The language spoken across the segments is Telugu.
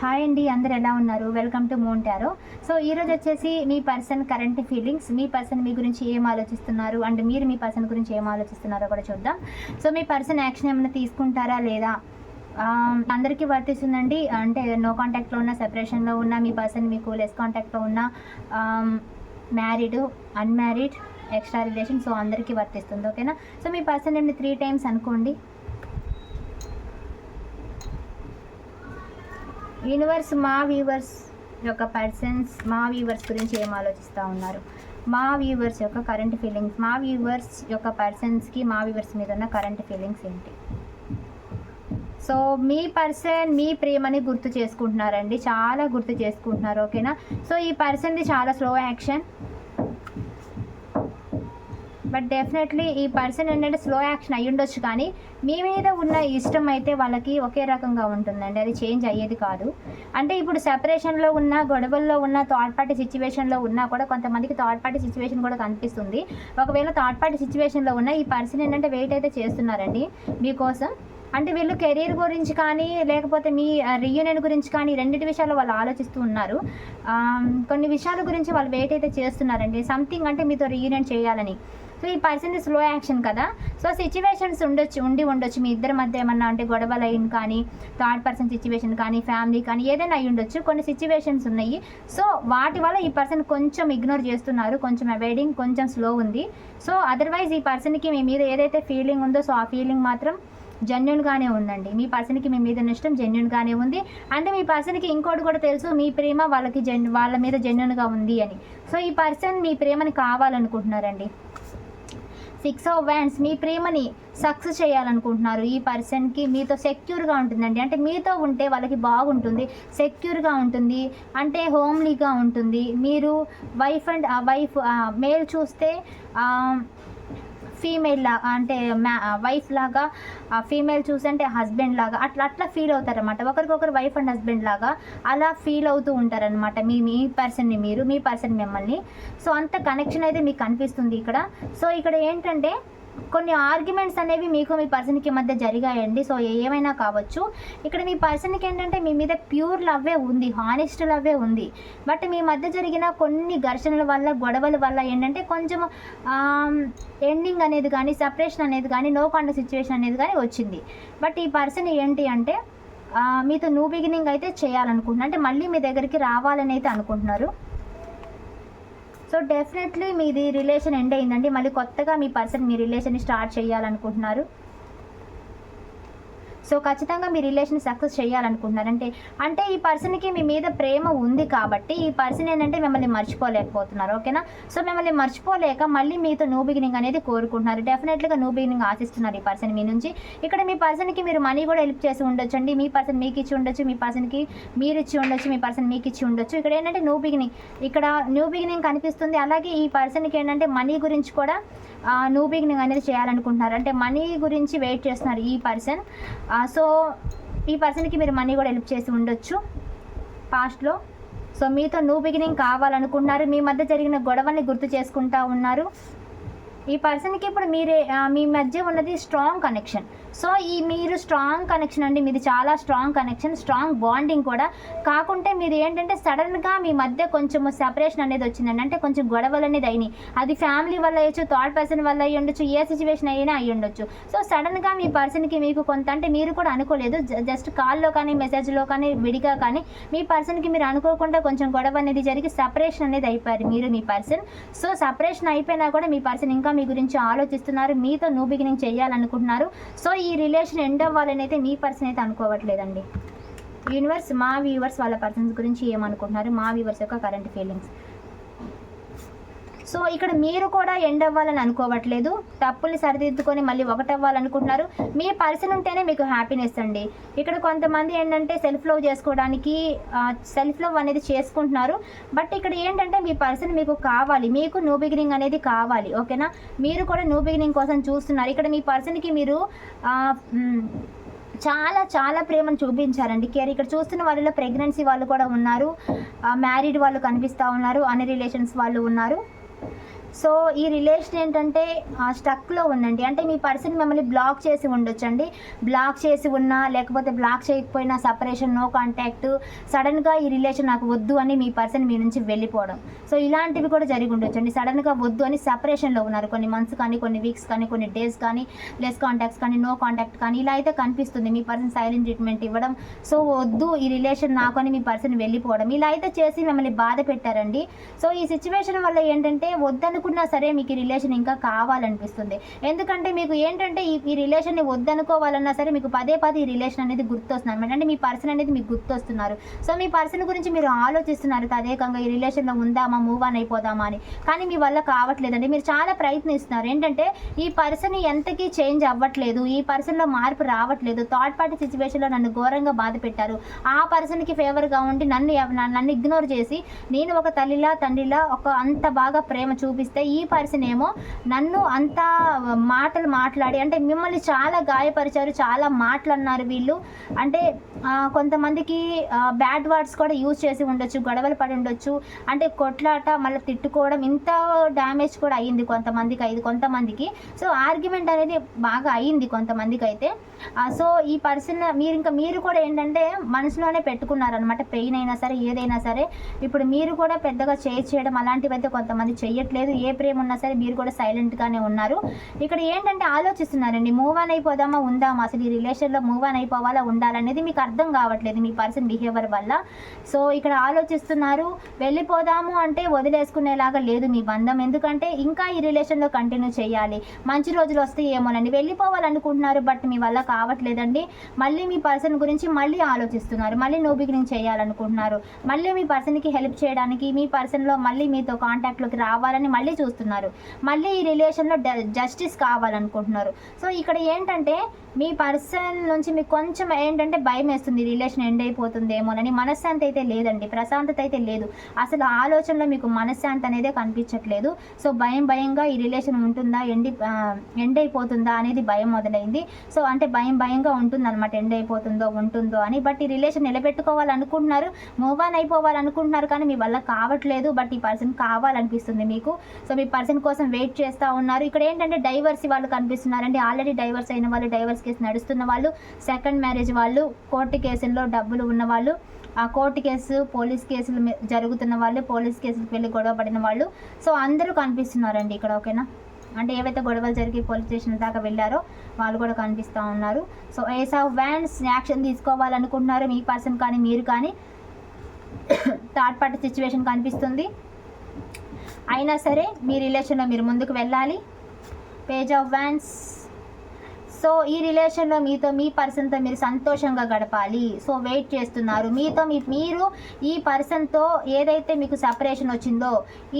హాయ్ అండి అందరు ఎలా ఉన్నారు? వెల్కమ్ టు మోంటారో టారో సో ఈరోజు వచ్చేసి మీ పర్సన్ కరెంట్ ఫీలింగ్స్ మీ పర్సన్ మీ గురించి ఏం ఆలోచిస్తున్నారు? అండ్ మీరు మీ పర్సన్ గురించి ఏం ఆలోచిస్తున్నారో కూడా చూద్దాం. సో మీ పర్సన్ యాక్షన్ ఏమైనా తీసుకుంటారా లేదా? Um, అందరికీ వర్తిస్తుందండి. అంటే నో కాంటాక్ట్లో ఉన్న సెపరేషన్లో ఉన్న మీ పర్సన్ మీకు లెస్ కాంటాక్ట్లో ఉన్న married unmarried extra relation so అందరికీ వర్తిస్తుంది ఓకేనా సో మీ పర్సన్ అండి త్రీ టైమ్స్ అనుకోండి. యూనివర్స్ మా వ్యూవర్స్ యొక్క పర్సన్స్ మా వ్యూవర్స్ గురించి ఏం ఆలోచిస్తూ ఉన్నారు? మా వ్యూవర్స్ యొక్క కరెంట్ ఫీలింగ్స్ మా వ్యూవర్స్ యొక్క పర్సన్స్కి మా వ్యూవర్స్ మీద ఉన్న కరెంట్ ఫీలింగ్స్ ఏంటి? సో మీ పర్సన్ మీ ప్రేమని గుర్తు చేసుకుంటున్నారండి. చాలా గుర్తు చేసుకుంటున్నారు ఓకేనా? సో ఈ పర్సన్ది చాలా స్లో యాక్షన్ బట్ డెఫినెట్లీ ఈ పర్సన్ ఏంటంటే స్లో యాక్షన్ అయ్యి ఉండొచ్చు కానీ మీ మీద ఉన్న ఇష్టం అయితే వాళ్ళకి ఒకే రకంగా ఉంటుందండి. అది చేంజ్ అయ్యేది కాదు. అంటే ఇప్పుడు సెపరేషన్లో ఉన్న గొడవల్లో ఉన్న థర్డ్ పార్టీ సిచ్యువేషన్లో ఉన్నా కూడా కొంతమందికి థర్డ్ పార్టీ సిచ్యువేషన్ కూడా కనిపిస్తుంది. ఒకవేళ థర్డ్ పార్టీ సిచ్యువేషన్లో ఉన్న ఈ పర్సన్ ఏంటంటే వెయిట్ అయితే చేస్తున్నారండి మీకోసం. అంటే వీళ్ళు కెరీర్ గురించి కానీ లేకపోతే మీ రీయూనియన్ గురించి కానీ రెండింటి విషయాల్లో వాళ్ళు ఆలోచిస్తూ ఉన్నారు. కొన్ని విషయాల గురించి వాళ్ళు వెయిట్ అయితే చేస్తున్నారండి. సంథింగ్ అంటే మీతో రీయూనియన్ చేయాలని. సో ఈ పర్సన్ స్లో యాక్షన్ కదా. సో సిచ్యువేషన్స్ ఉండొచ్చు ఉండి ఉండొచ్చు. మీ ఇద్దరి మధ్య ఏమన్నా అంటే గొడవలు అయిన కానీ థర్డ్ పర్సన్ సిచ్యువేషన్ కానీ ఫ్యామిలీ కానీ ఏదైనా అయ్యి ఉండొచ్చు. కొన్ని సిచ్యువేషన్స్ ఉన్నాయి. సో వాటి వల్ల ఈ పర్సన్ కొంచెం ఇగ్నోర్ చేస్తున్నారు. కొంచెం అవాయిడింగ్ కొంచెం స్లో ఉంది. సో అదర్వైజ్ ఈ పర్సన్కి మీ మీద ఏదైతే ఫీలింగ్ ఉందో సో ఆ ఫీలింగ్ మాత్రం జెన్యున్గానే ఉందండి. మీ పర్సన్కి మీ మీద ఇష్టం జెన్యున్గానే ఉంది. అంటే మీ పర్సన్కి ఇంకోటి కూడా తెలుసు మీ ప్రేమ వాళ్ళకి జెన్ వాళ్ళ మీద జెన్యున్గా ఉంది అని. సో ఈ పర్సన్ మీ ప్రేమని కావాలనుకుంటున్నారండి. సిక్స్ ఆఫ్ వ్యాండ్స్ మీ ప్రేమని సక్సెస్ చేయాలనుకుంటున్నారు. ఈ పర్సన్కి మీతో సెక్యూర్గా ఉంటుందండి. అంటే మీతో ఉంటే వాళ్ళకి బాగుంటుంది సెక్యూర్గా ఉంటుంది అంటే హోమ్లీగా ఉంటుంది. మీరు వైఫ్ అండ్ వైఫ్ మేల్ చూస్తే ఫీమేల్ లాగా అంటే మ్యా వైఫ్ లాగా ఫీమేల్ చూసి హస్బెండ్ లాగా అట్లా అట్లా ఫీల్ అవుతారనమాట ఒకరికొకరు వైఫ్ అండ్ హస్బెండ్ లాగా అలా ఫీల్ అవుతూ ఉంటారనమాట మీ మీ పర్సన్ని మీరు మీ పర్సన్ మిమ్మల్ని. సో అంత కనెక్షన్ అయితే మీకు కనిపిస్తుంది ఇక్కడ. సో ఇక్కడ ఏంటంటే కొన్ని ఆర్గ్యుమెంట్స్ అనేవి మీకు మీ పర్సన్కి మధ్య జరిగాయండి. సో ఏమైనా కావచ్చు. ఇక్కడ మీ పర్సన్కి ఏంటంటే మీ మీద ప్యూర్ లవ్వే ఉంది. హానెస్ట్ లవ్వే ఉంది. బట్ మీ మధ్య జరిగిన కొన్ని ఘర్షణల వల్ల గొడవల వల్ల ఏంటంటే కొంచెం ఎండింగ్ అనేది కానీ సపరేషన్ అనేది కానీ నో కాండ సిచ్యువేషన్ అనేది కానీ వచ్చింది. బట్ ఈ పర్సన్ ఏంటి అంటే మీతో న్యూ బిగినింగ్ అయితే చేయాలనుకుంటున్నారు. అంటే మళ్ళీ మీ దగ్గరికి రావాలని అయితే అనుకుంటున్నారు. సో డెఫినెట్లీ మీది రిలేషన్ ఎండ్ అయిందండి. మళ్ళీ కొత్తగా మీ పర్సన్ మీ రిలేషన్ని స్టార్ట్ చేయాలనుకుంటున్నారు. సో ఖచ్చితంగా మీ రిలేషన్ సక్సెస్ చేయాలనుకుంటున్నారంటే అంటే ఈ పర్సన్కి మీ మీద ప్రేమ ఉంది కాబట్టి ఈ పర్సన్ ఏంటంటే మిమ్మల్ని మర్చిపోలేకపోతున్నారు. ఓకేనా? సో మిమ్మల్ని మర్చిపోలేక మళ్ళీ మీతో న్యూ బిగినింగ్ అనేది కోరుకుంటున్నారు. డెఫినెట్గా న్యూ బిగినింగ్ ఆశిస్తున్నారు ఈ పర్సన్ మీ నుంచి. ఇక్కడ మీ పర్సన్కి మీరు మనీ కూడా హెల్ప్ చేసి ఉండొచ్చు అండి మీ పర్సన్ మీకు ఇచ్చి ఉండొచ్చు మీ పర్సన్కి మీరు ఇచ్చి ఉండొచ్చు మీ పర్సన్ మీకు ఇచ్చి ఉండొచ్చు. ఇక్కడ ఏంటంటే న్యూ బిగినింగ్ ఇక్కడ న్యూ బిగినింగ్ కనిపిస్తుంది. అలాగే ఈ పర్సన్కి ఏంటంటే మనీ గురించి కూడా న్యూ బిగినింగ్ అనేది చేయాలనుకుంటున్నారు. అంటే మనీ గురించి వెయిట్ చేస్తున్నారు ఈ పర్సన్ సో ఈ పర్సన్కి మీరు మనీ కూడా హెల్ప్ చేసి ఉండొచ్చు పాస్ట్లో సో మీతో న్యూ బిగినింగ్ కావాలనుకున్నారు మీ మధ్య జరిగిన గొడవల్ని గుర్తు చేసుకుంటా ఉన్నారు. ఈ పర్సన్కి ఇప్పుడు మీరే మీ మధ్య ఉన్నది స్ట్రాంగ్ కనెక్షన్ సో ఈ మీరు స్ట్రాంగ్ కనెక్షన్ అండి మీది చాలా స్ట్రాంగ్ కనెక్షన్ స్ట్రాంగ్ బాండింగ్ కూడా. కాకుంటే మీరు ఏంటంటే సడన్గా మీ మధ్య కొంచెం సెపరేషన్ అనేది వచ్చిందండి. అంటే కొంచెం గొడవలు అనేది అయినాయి. అది ఫ్యామిలీ వల్ల అయ్యొచ్చు థర్డ్ పర్సన్ వల్ల అయ్యి ఉండొచ్చు ఏ సిచ్యువేషన్ అయినా అయ్యి ఉండొచ్చు. సో సడన్గా మీ పర్సన్కి మీకు కొంత అంటే మీరు కూడా అనుకోలేదు. జస్ట్ కాల్లో కానీ మెసేజ్లో కానీ విడిగా కానీ మీ పర్సన్కి మీరు అనుకోకుండా కొంచెం గొడవ అనేది జరిగి సపరేషన్ అనేది అయిపోయారు మీరు మీ పర్సన్ సో సపరేషన్ అయిపోయినా కూడా మీ పర్సన్ ఇంకా మీ గురించి ఆలోచిస్తున్నారు. మీతో న్యూ బిగినింగ్ చేయాలనుకుంటున్నారు. సో ఈ రిలేషన్ ఎండ్ అవ్వాలని అయితే మీ పర్సన్ అయితే అనుకోవట్లేదండి. యూనివర్స్ మా వ్యూవర్స్ వాళ్ళ పర్సన్స్ గురించి ఏమనుకుంటున్నారు? మా వ్యూవర్స్ యొక్క కరెంట్ ఫీలింగ్స్. సో ఇక్కడ మీరు కూడా ఎండ్ అవ్వాలని అనుకోవట్లేదు. తప్పుల్ని సరిదిద్దుకొని మళ్ళీ ఒకటి అవ్వాలనుకుంటున్నారు. మీ పర్సన్ ఉంటేనే మీకు హ్యాపీనెస్ అండి. ఇక్కడ కొంతమంది ఏంటంటే సెల్ఫ్ లవ్ చేసుకోవడానికి సెల్ఫ్ లవ్ అనేది చేసుకుంటున్నారు. బట్ ఇక్కడ ఏంటంటే మీ పర్సన్ మీకు కావాలి. మీకు న్యూ బిగినింగ్ అనేది కావాలి. ఓకేనా మీరు కూడా న్యూ బిగినింగ్ కోసం చూస్తున్నారు. ఇక్కడ మీ పర్సన్కి మీరు చాలా చాలా ప్రేమను చూపించారండి. కేర్ ఇక్కడ చూస్తున్న వాళ్ళలో ప్రెగ్నెన్సీ వాళ్ళు కూడా ఉన్నారు. మ్యారీడ్ వాళ్ళు కనిపిస్తూ ఉన్నారు. అన్ని రిలేషన్స్ వాళ్ళు ఉన్నారు. సో ఈ రిలేషన్ ఏంటంటే స్టక్లో ఉందండి. అంటే మీ పర్సన్ మిమ్మల్ని బ్లాక్ చేసి ఉండొచ్చండి. బ్లాక్ చేసి ఉన్నా లేకపోతే బ్లాక్ చేయకపోయినా సపరేషన్ నో కాంటాక్ట్ సడన్గా ఈ రిలేషన్ నాకు వద్దు అని మీ పర్సన్ మీ నుంచి వెళ్ళిపోవడం. సో ఇలాంటివి కూడా జరిగి ఉండొచ్చండి. సడన్గా వద్దు అని సపరేషన్లో ఉన్నారు. కొన్ని మంత్స్ కానీ కొన్ని వీక్స్ కానీ కొన్ని డేస్ కానీ లెస్ కాంటాక్ట్స్ కానీ నో కాంటాక్ట్ కానీ ఇలా అయితే కనిపిస్తుంది. మీ పర్సన్ సైలెంట్ ట్రీట్మెంట్ ఇవ్వడం. సో వద్దు ఈ రిలేషన్ నాకు అని మీ పర్సన్ వెళ్ళిపోవడం. ఇలా అయితే చేసి మిమ్మల్ని బాధ పెట్టారండి. సో ఈ సిచ్యువేషన్ వల్ల ఏంటంటే అనుకున్నా సరే మీకు ఈ రిలేషన్ ఇంకా కావాలనిపిస్తుంది. ఎందుకంటే మీకు ఏంటంటే ఈ ఈ రిలేషన్ని వద్దనుకోవాలన్నా సరే మీకు పదే పదే ఈ రిలేషన్ అనేది గుర్తొస్తుంది అనమాట అంటే మీ పర్సన్ అనేది మీకు గుర్తొస్తున్నారు. సో మీ పర్సన్ గురించి మీరు ఆలోచిస్తున్నారు తదేకంగా ఈ రిలేషన్లో ఉందామా మూవ్ ఆన్ అయిపోదామా అని. కానీ మీ వల్ల కావట్లేదండి. మీరు చాలా ప్రయత్నిస్తున్నారు. ఏంటంటే ఈ పర్సన్ ఎంతకీ చేంజ్ అవ్వట్లేదు. ఈ పర్సన్లో మార్పు రావట్లేదు. థర్డ్ పార్టీ సిచ్యువేషన్లో నన్ను ఘోరంగా బాధ పెట్టారు. ఆ పర్సన్కి ఫేవర్గా ఉండి నన్ను నన్ను ఇగ్నోర్ చేసి నేను ఒక తల్లిలా తండ్రిలా ఒక అంత బాగా ప్రేమ చూపి ఇస్తే ఈ పర్సన్ ఏమో నన్ను అంత మాటలు మాట్లాడి అంటే మిమ్మల్ని చాలా గాయపరిచారు చాలా మాటలు అన్నారు వీళ్ళు. అంటే కొంతమందికి బ్యాడ్ వర్డ్స్ కూడా యూజ్ చేసి ఉండొచ్చు గొడవలు పడి ఉండొచ్చు. అంటే కొట్లాట మళ్ళీ తిట్టుకోవడం ఇంత డ్యామేజ్ కూడా అయ్యింది కొంతమందికి అయింది కొంతమందికి. సో ఆర్గ్యుమెంట్ అనేది బాగా అయ్యింది కొంతమందికి అయితే. సో ఈ పర్సన్ మీరు ఇంకా మీరు కూడా ఏంటంటే మనసులోనే పెట్టుకున్నారనమాట పెయిన్ అయినా సరే ఏదైనా సరే. ఇప్పుడు మీరు కూడా పెద్దగా చేయి చేయడం అలాంటివి అయితే కొంతమంది చెయ్యట్లేదు. ఏ ప్రేమ ఉన్నా సరే మీరు కూడా సైలెంట్గానే ఉన్నారు. ఇక్కడ ఏంటంటే ఆలోచిస్తున్నారండి మూవ్ ఆన్ అయిపోదామా ఉందామా? అసలు ఈ రిలేషన్లో మూవ్ ఆన్ అయిపోవాలా ఉండాలనేది మీకు అర్థం కావట్లేదు మీ పర్సన్ బిహేవియర్ వల్ల. సో ఇక్కడ ఆలోచిస్తున్నారు వెళ్ళిపోదాము అంటే వదిలేసుకునేలాగా లేదు మీ బంధం. ఎందుకంటే ఇంకా ఈ రిలేషన్లో కంటిన్యూ చేయాలి. మంచి రోజులు వస్తే ఏమోనండి. వెళ్ళిపోవాలనుకుంటున్నారు బట్ మీ వల్ల కావట్లేదండి. మళ్ళీ మీ పర్సన్ గురించి మళ్ళీ ఆలోచిస్తున్నారు. మళ్ళీ నో బిగినింగ్ చేయాలనుకుంటున్నారు. మళ్ళీ మీ పర్సన్కి హెల్ప్ చేయడానికి మీ పర్సన్లో మళ్ళీ మీతో కాంటాక్ట్లోకి రావాలని మళ్ళీ చూస్తున్నారు. మళ్ళీ ఈ రిలేషన్లో జస్టిస్ కావాలనుకుంటున్నారు. సో ఇక్కడ ఏంటంటే మీ పర్సన్ నుంచి మీకు కొంచెం ఏంటంటే భయం వేస్తుంది. రిలేషన్ ఎండ్ అయిపోతుందేమోనని మనశ్శాంతి అయితే లేదండి. ప్రశాంతత అయితే లేదు. అసలు ఆలోచనలో మీకు మనశ్శాంతి అనేదే కనిపించట్లేదు. సో భయం భయంగా ఈ రిలేషన్ ఉంటుందా? ఎండి ఎండ్ అయిపోతుందా అనేది భయం మొదలైంది. సో అంటే భయం భయంగా ఉంటుంది అనమాట ఎండ్ అయిపోతుందో ఉంటుందో అని. బట్ ఈ రిలేషన్ నిలబెట్టుకోవాలనుకుంటున్నారు. మూవ్ ఆన్ అయిపోవాలనుకుంటున్నారు కానీ మీ వల్ల కావట్లేదు. బట్ ఈ పర్సన్ కావాలనిపిస్తుంది మీకు. సో మీ పర్సన్ కోసం వెయిట్ చేస్తూ ఉన్నారు. ఇక్కడ ఏంటంటే డైవర్స్ వాళ్ళు కనిపిస్తున్నారండి. ఆల్రెడీ డైవర్స్ అయిన వాళ్ళు డైవర్స్ కేసు నడుస్తున్న వాళ్ళు సెకండ్ మ్యారేజ్ వాళ్ళు కోర్టు కేసుల్లో డబ్బులు ఉన్న వాళ్ళు ఆ కోర్టు కేసు పోలీస్ కేసులు జరుగుతున్న వాళ్ళు పోలీస్ కేసులకు వెళ్ళి గొడవ పడిన వాళ్ళు. సో అందరూ కనిపిస్తున్నారండి ఇక్కడ ఓకేనా? అంటే ఏవైతే గొడవలు జరిగి పోలీస్ స్టేషన్ దాకా వెళ్ళారో వాళ్ళు కూడా కనిపిస్తూ ఉన్నారు. So ace of wands action తీసుకోవాలనుకుంటున్నారు మీ పర్సన్ కానీ మీరు కానీ. థర్డ్ పార్టీ సిచ్యువేషన్ కనిపిస్తుంది. అయినా సరే మీ రిలేషన్లో మీరు ముందుకు వెళ్ళాలి. పేజ్ ఆఫ్ వ్యాన్స్ సో ఈ రిలేషన్లో మీతో మీ పర్సన్తో మీరు సంతోషంగా గడపాలి. సో వెయిట్ చేస్తున్నారు. మీతో మీ మీరు ఈ పర్సన్తో ఏదైతే మీకు సపరేషన్ వచ్చిందో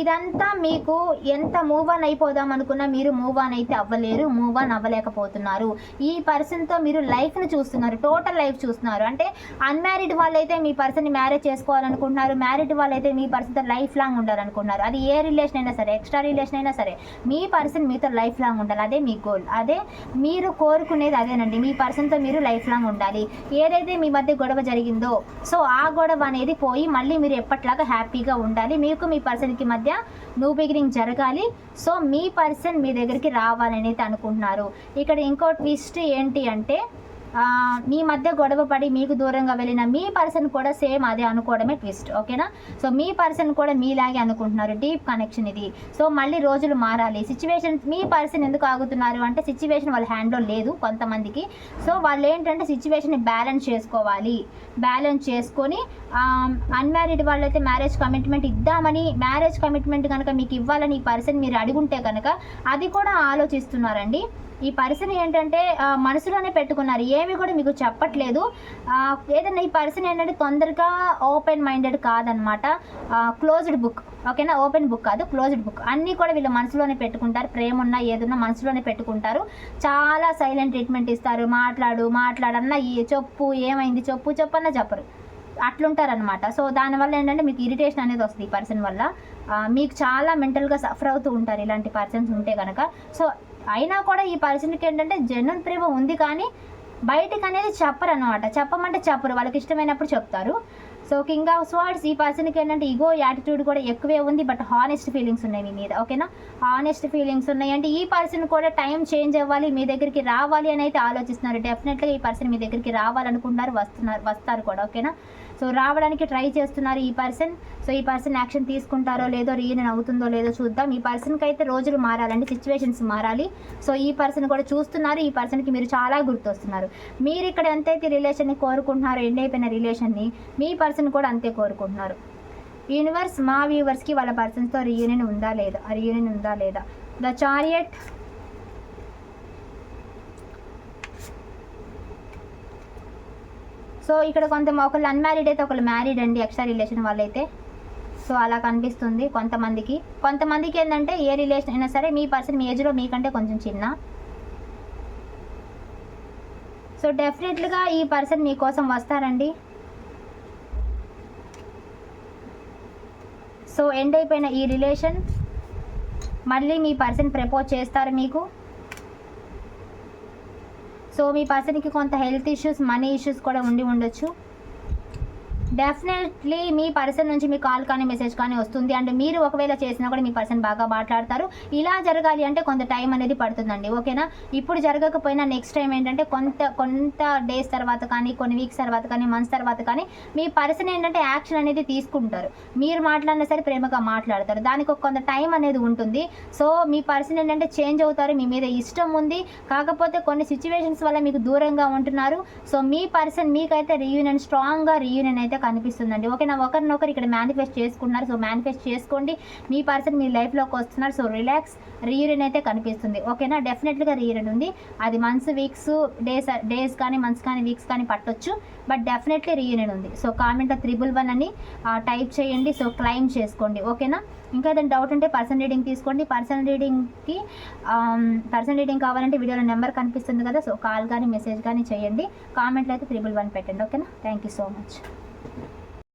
ఇదంతా మీకు ఎంత మూవ్ ఆన్ అయిపోదాం అనుకున్నా మీరు మూవ్ ఆన్ అయితే అవ్వలేరు మూవ్ ఆన్ అవ్వలేకపోతున్నారు. ఈ పర్సన్తో మీరు లైఫ్ని చూస్తున్నారు టోటల్ లైఫ్ చూస్తున్నారు. అంటే అన్మ్యారీడ్ వాళ్ళైతే మీ పర్సన్ని మ్యారేజ్ చేసుకోవాలనుకుంటున్నారు మ్యారీడ్ వాళ్ళైతే మీ పర్సన్తో లైఫ్ లాంగ్ ఉండాలనుకుంటున్నారు. అది ఏ రిలేషన్ అయినా సరే ఎక్స్ట్రా రిలేషన్ అయినా సరే మీ పర్సన్ మీతో లైఫ్ లాంగ్ ఉండాలి. అదే మీ గోల్ అదే మీరు కోరుకునేది అదేనండి. మీ పర్సన్తో మీరు లైఫ్ లాంగ్ ఉండాలి. ఏదైతే మీ మధ్య గొడవ జరిగిందో సో ఆ గొడవ అనేది పోయి మళ్ళీ మీరు ఎప్పట్లాగా హ్యాపీగా ఉండాలి. మీకు మీ పర్సన్కి మధ్య న్యూ బిగినింగ్ జరగాలి. సో మీ పర్సన్ మీ దగ్గరికి రావాలని అయితే అనుకుంటున్నారు. ఇక్కడ ఇంకో ట్విస్ట్ ఏంటి అంటే మీ మధ్య గొడవ పడి మీకు దూరంగా వెళ్ళిన మీ పర్సన్ కూడా సేమ్ అదే అనుకోవడమే ట్విస్ట్ ఓకేనా? సో మీ పర్సన్ కూడా మీలాగే అనుకుంటున్నారు డీప్ కనెక్షన్ ఇది. సో మళ్ళీ రోజులు మారాలి. సిచ్యువేషన్ మీ పర్సన్ ఎందుకు ఆగుతున్నారు అంటే సిచ్యువేషన్ వాళ్ళ హ్యాండ్లో లేదు కొంతమందికి. సో వాళ్ళు ఏంటంటే సిచ్యువేషన్ని బ్యాలెన్స్ చేసుకోవాలి. బ్యాలెన్స్ చేసుకొని అన్మ్యారీడ్ వాళ్ళైతే మ్యారేజ్ కమిట్మెంట్ ఇద్దామని మ్యారేజ్ కమిట్మెంట్ కనుక మీకు ఇవ్వాలని ఈ పర్సన్ మీరు అడుగుంటే కనుక అది కూడా ఆలోచిస్తున్నారండి. ఈ పర్సన్ ఏంటంటే మనసులోనే పెట్టుకున్నారు. ఏమి కూడా మీకు చెప్పట్లేదు. ఏదైనా ఈ పర్సన్ ఏంటంటే తొందరగా ఓపెన్ మైండెడ్ కాదనమాట. Closed book. ఓకేనా? ఓపెన్ బుక్ కాదు క్లోజ్డ్ బుక్. అన్నీ కూడా వీళ్ళు మనసులోనే పెట్టుకుంటారు. ప్రేమ ఉన్నా ఏదున్నా మనసులోనే పెట్టుకుంటారు. చాలా సైలెంట్ ట్రీట్మెంట్ ఇస్తారు. మాట్లాడు మాట్లాడన్నా ఈ చెప్పు ఏమైంది చెప్పు చెప్పు చెప్పరు. అట్లుంటారనమాట. సో దానివల్ల ఏంటంటే మీకు ఇరిటేషన్ అనేది వస్తుంది ఈ పర్సన్ వల్ల. మీకు చాలా మెంటల్గా సఫర్ అవుతూ ఉంటారు ఇలాంటి పర్సన్స్ ఉంటే కనుక సో అయినా కూడా ఈ పర్సన్కి ఏంటంటే జన్యున్ ప్రేమ ఉంది కానీ బయటికి అనేది చెప్పరు అనమాట చెప్పమంటే చెప్పరు. వాళ్ళకి ఇష్టమైనప్పుడు చెప్తారు. సో కింగ్ ఆఫ్ స్వార్డ్స్ ఈ పర్సన్కి ఏంటంటే ఇగో యాటిట్యూడ్ కూడా ఎక్కువే ఉంది బట్ హానెస్ట్ ఫీలింగ్స్ ఉన్నాయి మీ మీద. ఓకేనా హానెస్ట్ ఫీలింగ్స్ ఉన్నాయి. అంటే ఈ పర్సన్ కూడా టైం చేంజ్ అవ్వాలి మీ దగ్గరికి రావాలి అని అయితే ఆలోచిస్తున్నారు. డెఫినెట్గా ఈ పర్సన్ మీ దగ్గరికి రావాలనుకుంటున్నారు వస్తున్నారు వస్తారు కూడా. ఓకేనా సో రావడానికి ట్రై చేస్తున్నారు ఈ పర్సన్. సో ఈ పర్సన్ యాక్షన్ తీసుకుంటారో లేదో రీయూనియన్ అవుతుందో లేదో చూద్దాం. ఈ పర్సన్కి అయితే రోజులు మారాలండి సిచ్యువేషన్స్ మారాలి. సో ఈ పర్సన్ కూడా చూస్తున్నారు ఈ పర్సన్కి మీరు చాలా గుర్తొస్తున్నారు. మీరు ఇక్కడ ఎంతైతే రిలేషన్ని కోరుకుంటున్నారో ఎండ్ అయిపోయిన రిలేషన్ని మీ పర్సన్ కూడా అంతే కోరుకుంటున్నారు. యూనివర్స్ మా వ్యూవర్స్కి వాళ్ళ పర్సన్స్తో రీయూనియన్ ఉందా లేదా? రీయూనియన్ ఉందా లేదా? ద చారియట్ సో ఇక్కడ కొంత ఒకళ్ళు అన్మ్యారీడ్ అయితే ఒకళ్ళు మ్యారీడ్ అండి ఎక్స్ట్రా రిలేషన్ వాళ్ళైతే. సో అలా కనిపిస్తుంది కొంతమందికి. కొంతమందికి ఏంటంటే ఏ రిలేషన్ అయినా సరే మీ పర్సన్ మీ ఏజ్లో మీకంటే కొంచెం చిన్న. సో డెఫినెట్లుగా ఈ పర్సన్ మీకోసం వస్తారండి. సో ఎండ్ అయిపోయిన ఈ రిలేషన్ మళ్ళీ మీ పర్సన్ ప్రపోజ్ చేస్తారు మీకు. సో మీ పర్సన్కి కొంత హెల్త్ ఇష్యూస్ మనీ ఇష్యూస్ కూడా ఉండి ఉండొచ్చు. డెఫినెట్లీ మీ పర్సన్ నుంచి మీ కాల్ కానీ మెసేజ్ కానీ వస్తుంది. అండ్ మీరు ఒకవేళ చేసినా కూడా మీ పర్సన్ బాగా మాట్లాడతారు. ఇలా జరగాలి అంటే కొంత టైం అనేది పడుతుందండి. ఓకేనా? ఇప్పుడు జరగకపోయినా నెక్స్ట్ టైం ఏంటంటే కొంత కొంత డేస్ తర్వాత కానీ కొన్ని వీక్స్ తర్వాత కానీ మంత్స్ తర్వాత కానీ మీ పర్సన్ ఏంటంటే యాక్షన్ అనేది తీసుకుంటారు. మీరు మాట్లాడినా సరే ప్రేమగా మాట్లాడతారు. దానికి ఒక కొంత టైం అనేది ఉంటుంది. సో మీ పర్సన్ ఏంటంటే చేంజ్ అవుతారు. మీ మీద ఇష్టం ఉంది. కాకపోతే కొన్ని సిచ్యువేషన్స్ వల్ల మీకు దూరంగా ఉంటున్నారు. సో మీ పర్సన్ మీకైతే రీయూనియన్ స్ట్రాంగ్గా రీయూనియన్ అయితే కనిపిస్తుందండి. ఓకేనా? ఒకరినొకరు ఇక్కడ మేనిఫెస్ట్ చేసుకున్నారు సో మేనిఫెస్ట్ చేసుకోండి. మీ పర్సన్ మీ లైఫ్లోకి వస్తున్నారు. సో రిలాక్స్ రీయూనియన్ అయితే కనిపిస్తుంది. ఓకేనా? డెఫినెట్గా రీయూనియన్ ఉంది. అది మంత్స్ వీక్స్ డేస్ డేస్ కానీ మంత్స్ కానీ వీక్స్ కానీ పట్టొచ్చు. బట్ డెఫినెట్లీ రీయూనియన్ ఉంది. సో కామెంట్లో త్రిబుల్ వన్ అని టైప్ చేయండి. సో క్లైమ్ చేసుకోండి. ఓకేనా? ఇంకా ఏదైనా డౌట్ ఉంటే పర్సన్ రీడింగ్ తీసుకోండి. పర్సన్ రీడింగ్కి పర్సన్ రీడింగ్ కావాలంటే వీడియోలో నెంబర్ కనిపిస్తుంది కదా. సో కాల్ కానీ మెసేజ్ కానీ చేయండి. కామెంట్లో అయితే త్రిబుల్ వన్ పెట్టండి. ఓకేనా? Thank you so much